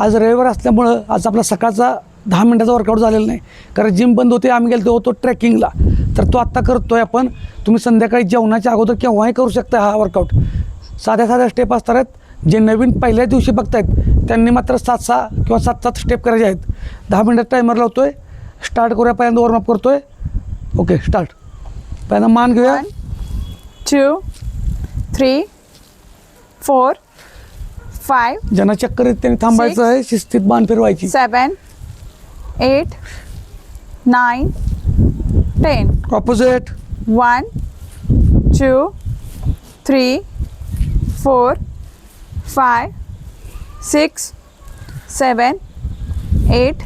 आज रविवार असल्यामुळं आज आपला सकाळचा दहा मिनटाचा वर्कआउट झालेला नाही. कारण जिम बंद होते आम्ही गेलो होतो ट्रेकिंगला तर तो आत्ता करतो आहे आपण. तुम्ही संध्याकाळी जेवणाच्या अगोदर केव्हाही करू शकता हा वर्कआउट साध्या साध्या स्टेप असतात आहेत. जे नवीन पहिल्या दिवशी बघतायत त्यांनी मात्र सात सहा किंवा सात सात स्टेप करायचे आहेत. दहा मिनटात टायमर लावतो आहे स्टार्ट करूया पहिल्यांदा वॉर्मअप करतोय. ओके स्टार्ट पहिल्यांदा मान घेऊया. टू थ्री फोर फाय जन्म चक्रवृत्ती थांबायचो शिस्तीत बंद फिरवायची. Seven eight nine ten opposite one two three four five six seven eight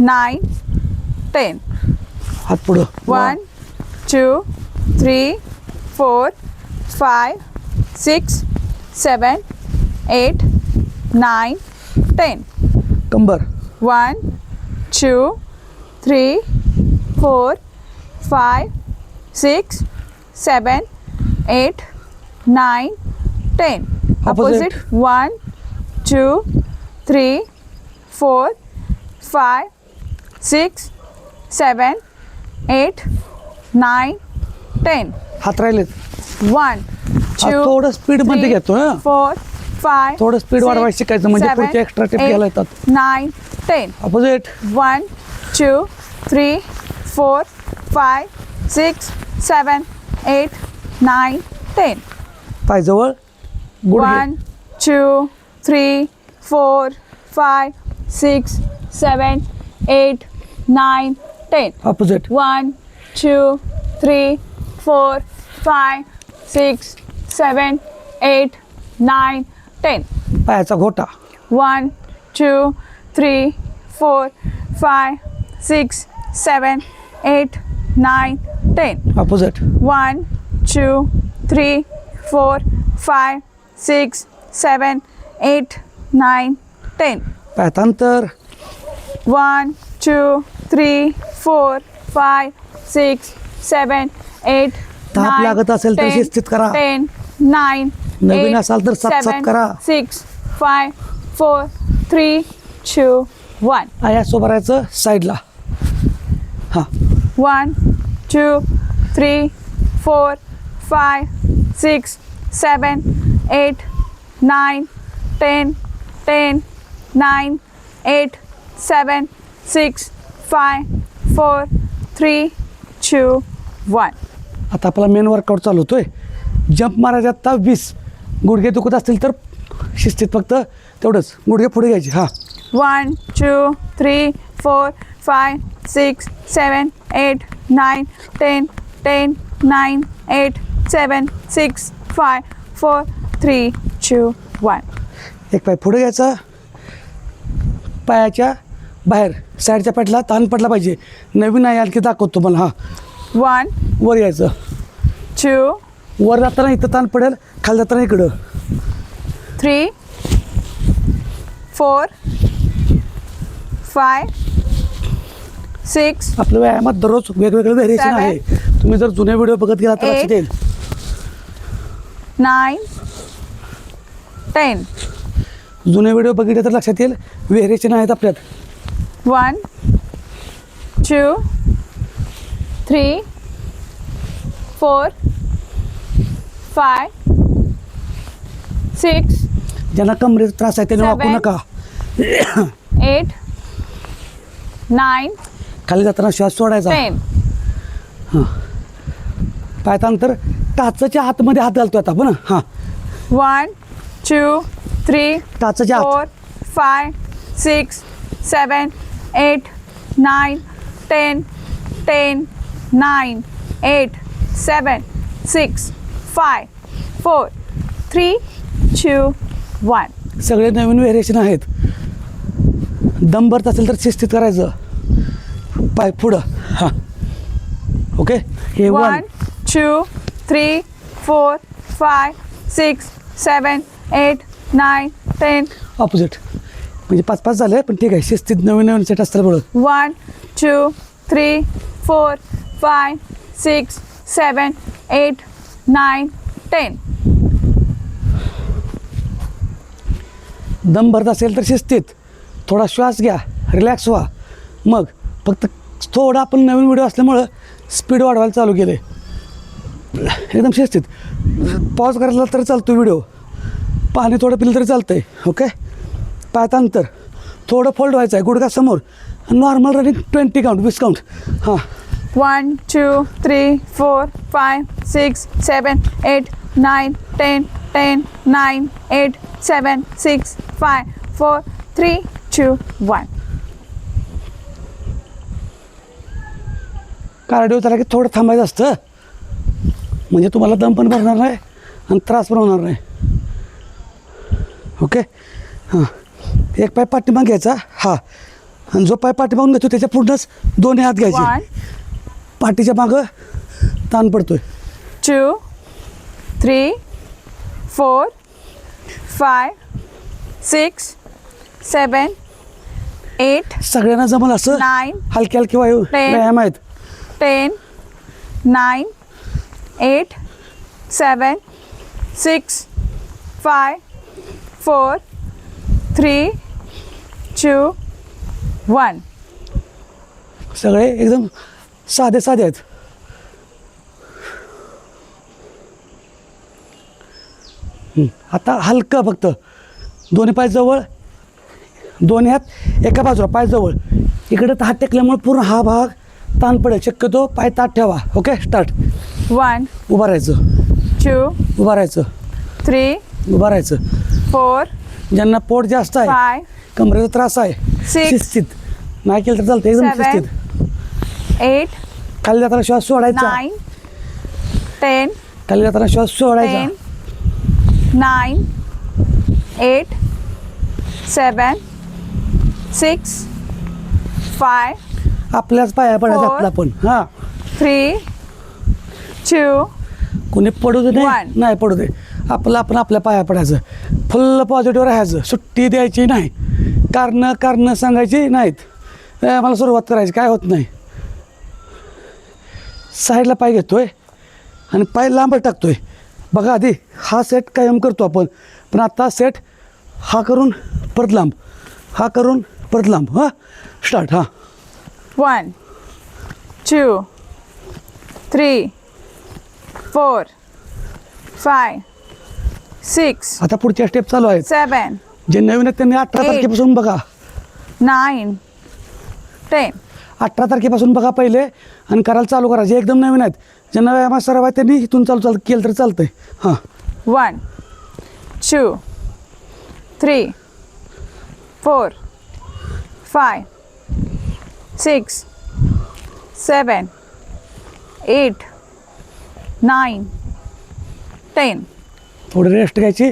nine ten food one two three four five six seven eight, nine, ten. कंबर One, two, three, four, five, six, seven, eight, nine, ten. Opposite. One, two, three, four, five, six, seven, eight, nine, ten. हात राहिलेत One, हा, two, थोडं स्पीडमध्ये three, घेतो हा four, five थोडं speed वाढवायची काय म्हणजे एक्स्ट्रा टिप घ्यायला येतात. Nine ten opposite one two three four five six seven eight nine ten five one two three four five six seven eight nine ten opposite one two three four five six seven eight nine ten. पायाचा घोटा. One two three four five six seven eight nine ten. Opposite. One two three four five six seven eight nine ten. पायाचा अंतर. One two three four five six seven eight ताप लागत असेल तर शिस्तित करा. Ten nine नवीन असाल तर सात सात करा. Six five four three two one. आणि असं भरायचं साईडला. हा. One two three four five six seven eight nine ten ten nine eight seven six five four three two one. आता आपला मेन वर्कआउट चालू होतोय. जंप मारायचा आता वीस. गुडघे दुखत असतील तर शिस्तीत फक्त तेवढंच. गुडघे पुढे घ्यायचे हां. One, two, three, four, five, six, seven, eight, nine, ten, ten, nine, eight, seven, six, five, four, three, two, one. एक पाय पुढे घ्यायचा. पायाच्या बाहेर साईडच्या पाठला ताण पडला पाहिजे. नवीन आहे आणखी दाखवतो मला हां. One, वर यायचं two, वर जाताना इथं ताण पडेल खाली जाताना इकडं three, four, five, six, आपल्या व्यायामात दररोज वेगवेगळं व्हेरिएशन. आहे तुम्ही जर जुने व्हिडिओ बघत गेला तर लक्षात Eight. येईल nine, ten. जुने व्हिडिओ बघितले तर लक्षात येईल व्हेरिएशन आहेत आपल्यात One, two, three, four, five six त्रास आहे त्याने वाकू नका. एट नाईन खाली जाताना श्वास सोडायचा. पाहता नंतर टाचाच्या आतमध्ये हात घालतो आता बघ हा. One two three टाचाच्या four five six seven eight nine ten ten nine eight seven six five four three two one सगळे नवीन व्हेरिएशन आहेत. दम भरत असेल तर शिस्तीत करायचं. पाय पुढं. हां. ओके हे one two three four five six seven eight nine ten opposite म्हणजे पाच पाच झाले पण ठीक आहे. शिस्तीत नवीन नवीन सेट असतात पुढं one two three four five six seven eight nine ten. दम भरत असेल तर शिस्तीत. थोडा श्वास घ्या रिलॅक्स व्हा. मग फक्त थोडं आपण नवीन व्हिडिओ असल्यामुळं स्पीड वाढवायला चालू केले एकदम शिस्तीत. पॉज करायला तर चालतो व्हिडिओ. पाणी थोडं पिलं तरी चालतंय ओके? पायात अंतर. थोडं फोल्ड व्हायचं आहे गुडघा समोर. नॉर्मल रनिंग ट्वेंटी काउंट वीस काउंट हां. One, two, three, four, five, six, seven, eight, nine, ten, ten, nine, eight, seven, six, five, four, three, two, one. Cardio झाला की थोडं थांबायचं असतं. म्हणजे तुम्हाला दम पण भरणार नाही आणि त्रास पण होणार नाही. ओके हां. एक पाय पाठीमाग घ्यायचा. हा. आणि जो पाय पाठीमागून घेतो त्याच्या पूर्णच दोन्ही हात घ्यायचे. पाठीच्या मागं ताण पडतोय. Two three four five six seven eight सगळ्यांना जमल असं नाईन हलके हलके वायू व्यायाम आहेत. Ten nine eight seven six five four three two one सगळे एकदम साधे साधे आहेत. आता हलकं फक्त. दोन्ही पाय जवळ. दोन्ही हात एका बाजूला पाय जवळ. इकडे हात टेकल्यामुळे पूर्ण हा भाग ताण पडेल. शक्यतो पाय ताट ठेवा. ओके स्टार्ट One, उभं राहायचं. Two, उभं राहायचं. Three, उभं राहायचं. Four, ज्यांना पोट जास्त आहे कमरेचा त्रास आहे. शिस्तीत. नाही केलं तर चालतं एकदम. शिस्तीत. Eight, खाली जाताना श्वास सोडायचा. nine, ten, खाली जाताना श्वास सोडायचा. nine, eight, seven, six, five, आपल्याच पाया पडायचं Four. आपला पण हा. three, two, कोणी पडू दे नाही One. नाही पडू दे. आपलं आपण आपल्या पाया पडायचं. फुल पॉझिटिव्ह राहायचं. सुट्टी द्यायची नाही. कारणं कारणं सांगायची नाहीत. ए, मला सुरुवात करायची. काय होत नाही. साईडला पाय घेतोय आणि पाय लांब टाकतोय. बघा आधी हा सेट कायम करतो आपण. पण आता सेट हा करून परत लांब. हा करून परत लांब. हां? स्टार्ट हां. One, two, three, four, five, six, आता पुढच्या स्टेप चालू आहेत. seven, जे नवीन आहेत त्यांनी अठरा. तारखेपासून बघा. nine, ten. अठरा तारखेपासून बघा पहिले. आणि करायला चालू करा. जे एकदम नवीन आहेत ज्यांना व्यायामात सराव आहे त्यांनी इथून चालू चालू केलं तर चालतंय. हां. One, two, three, four, five, six, seven, eight, nine, ten. थोडी रेस्ट घ्यायची.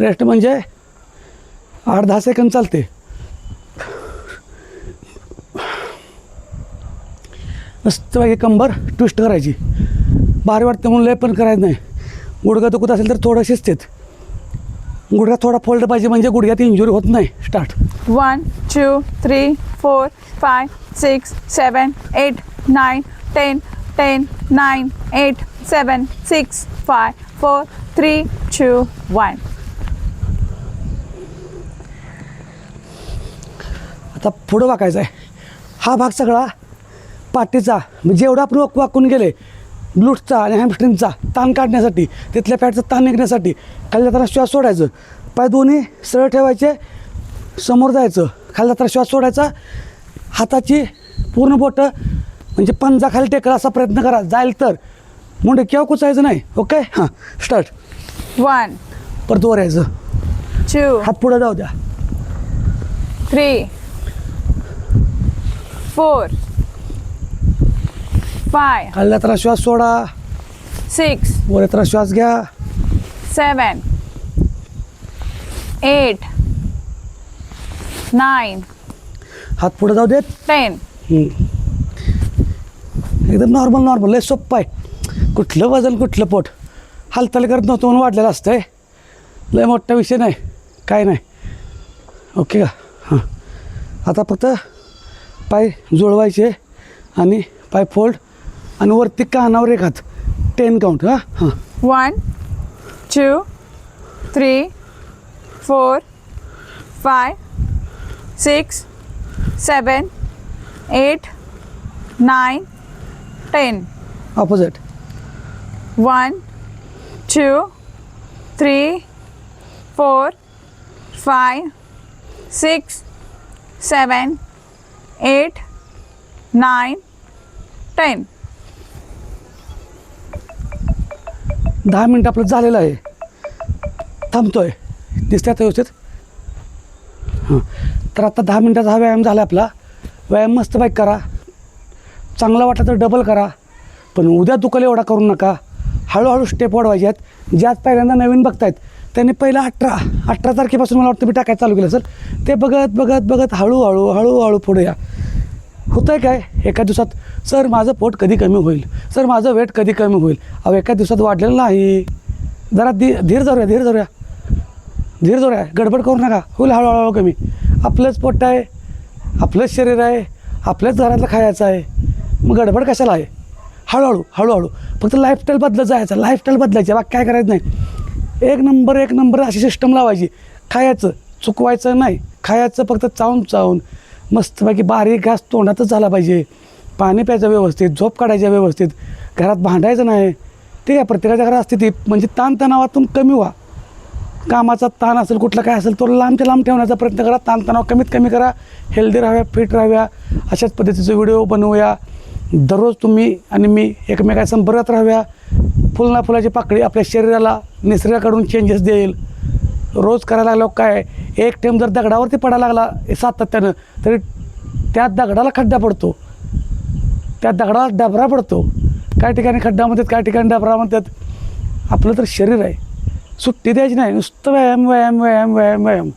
रेस्ट म्हणजे आठ दहा सेकंद चालते. मस्तपैकी कंबर ट्विस्ट करायची. भारी वाटते म्हणून लय पण करायचं नाही. गुडघा दुखत असेल तर थोडं शिस्तीत गुडघा थोडा फोल्ड पाहिजे म्हणजे गुडघ्यात इंजुरी होत नाही. Start One, two, three, four, five, six, seven, eight, nine, ten, ten, nine, eight, seven, six, five, four, three, two, one. आता पुढं वाकायचं आहे हा भाग सगळा पाठीचा म्हणजे जेवढा आपण वाक वाकून गेले ग्लूटचा आणि हॅमस्ट्रिंगचा ताण काढण्यासाठी तिथल्या फॅटचा ताण निघण्यासाठी खाली जाताना श्वास सोडायचं. पाय दोन्ही सरळ ठेवायचे समोर जायचं. खाली जाताना श्वास सोडायचा. हाताची पूर्ण बोटं म्हणजे पंजा खाली टेकला असा प्रयत्न करा. जाईल तर. मुंडे केव्हा कुचायचं नाही. ओके? हां स्टार्ट. One, परत वर यायचं. two, हात पुढं जाऊ द्या. three, four, five, खाली जाताना श्वास सोडा. Six, वर येताना श्वास घ्या. Seven, eight, nine, हात पुढे जाऊ देत. Ten. हम्म. एकदम नॉर्मल नॉर्मल लय सोप्पं आहे. कुठलं वजन कुठलं पोट. हालचाल करत नव्हतं म्हणून वाढलेलं असतंय. लय मोठा विषय नाही. काय नाही. ओके का? हां. आता फक्त पाय जुळवायचे आणि पाय फोल्ड. आणि वरती कानावर एक हात. टेन काउंट हां? हां. One, two, three, four, five six seven eight nine ten opposite one two three four five six seven eight nine ten दहा मिनटं आपलं झालेलं आहे. थांबतो आहे दिसतं आता व्यवस्थित? हां. तर आता दहा मिनटाचा हा व्यायाम झाला आपला. व्यायाम मस्त बाईक करा. चांगला वाटला तर डबल करा. पण उद्या दुखायला एवढा करू नका. हळूहळू स्टेप वाढवायचे आहेत. ज्यात पहिल्यांदा नवीन बघतायत त्यांनी पहिला अठरा अठरा तारखेपासून मला वाटतं मी टाकायला चालू केलं सर ते बघत बघत बघत हळूहळू हळूहळू पुढे या. होतं आहे काय? एका दिवसात सर माझं पोट कधी कमी होईल? सर माझं वेट कधी कमी होईल? अहो एका दिवसात वाढलेलं नाही. जरा धी धीर जाऊया धीर धरूया. धीर जाऊया गडबड करू नका. होईल हळूहळू कमी. आपलंच पोट आहे आपलंच शरीर आहे आपल्याच घरातलं खायचं आहे. मग गडबड कशाला आहे? हळूहळू हळूहळू. फक्त लाईफस्टाईल बदलत जायचं लाईफस्टाईल बदलायची. बाकी काय करायचं नाही. एक नंबर एक नंबर अशी सिस्टम लावायची. खायचं चुकवायचं नाही. खायचं फक्त चावून चावून. मस्तपैकी बारीक घास तोंडातच झाला पाहिजे. पाणी प्यायचं व्यवस्थित झोप काढायचं व्यवस्थित घरात भांडायचं नाही. ठीक आहे प्रत्येकाच्या घरात असते ती म्हणजे ताणतणावातून कमी व्हा. कामाचा ताण असेल कुठला काय असेल तो लांबच्या लांब ठेवण्याचा प्रयत्न करा. ताणतणाव कमीत कमी करा. हेल्दी राहाव्या फिट राहाव्या. अशाच पद्धतीचे व्हिडिओ बनवूया. दररोज तुम्ही आणि मी एकमेका संपर्कात राहाव्या. फुलना फुलाची पाकळी आपल्या शरीराला निसर्गाकडून चेंजेस देईल. रोज करायला लागलो काय? एक टाईम जर दगडावरती पडायला लागला सातत्यानं तरी त्या दगडाला खड्डा पडतो. त्या दगडाला डबरा पडतो. काही ठिकाणी खड्डा म्हणतात काही ठिकाणी डबरा म्हणतात. आपलं तर शरीर आहे. सुट्टी द्यायची नाही. नुसतं व्यायाम व्यायाम व्यायाम व्यायाम व्यायाम.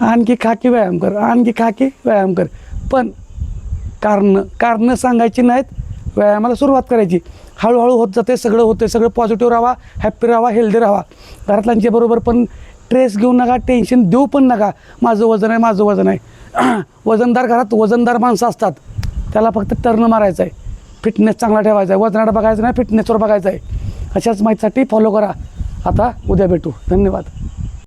आणखी खाकी व्यायाम कर आणखी खाकी व्यायाम कर. पण कारणं कारणं सांगायची नाहीत. व्यायामाला सुरुवात करायची. हळूहळू होत जाते सगळं होते सगळं पॉझिटिव्ह राहा हॅप्पी राहा हेल्दी राहा. घरातल्यांच्या बरोबर पण ट्रेस घेऊ नका टेन्शन देऊ पण नका. माझं वजन आहे माझं वजन आहे. वजनदार घरात वजनदार माणसं असतात. त्याला फक्त टर्न मारायचं आहे. फिटनेस चांगला ठेवायचा आहे. वजनाकडे बघायचं नाही फिटनेसवर बघायचं आहे. अशाच माहितीसाठी फॉलो करा. आता उद्या भेटू. धन्यवाद.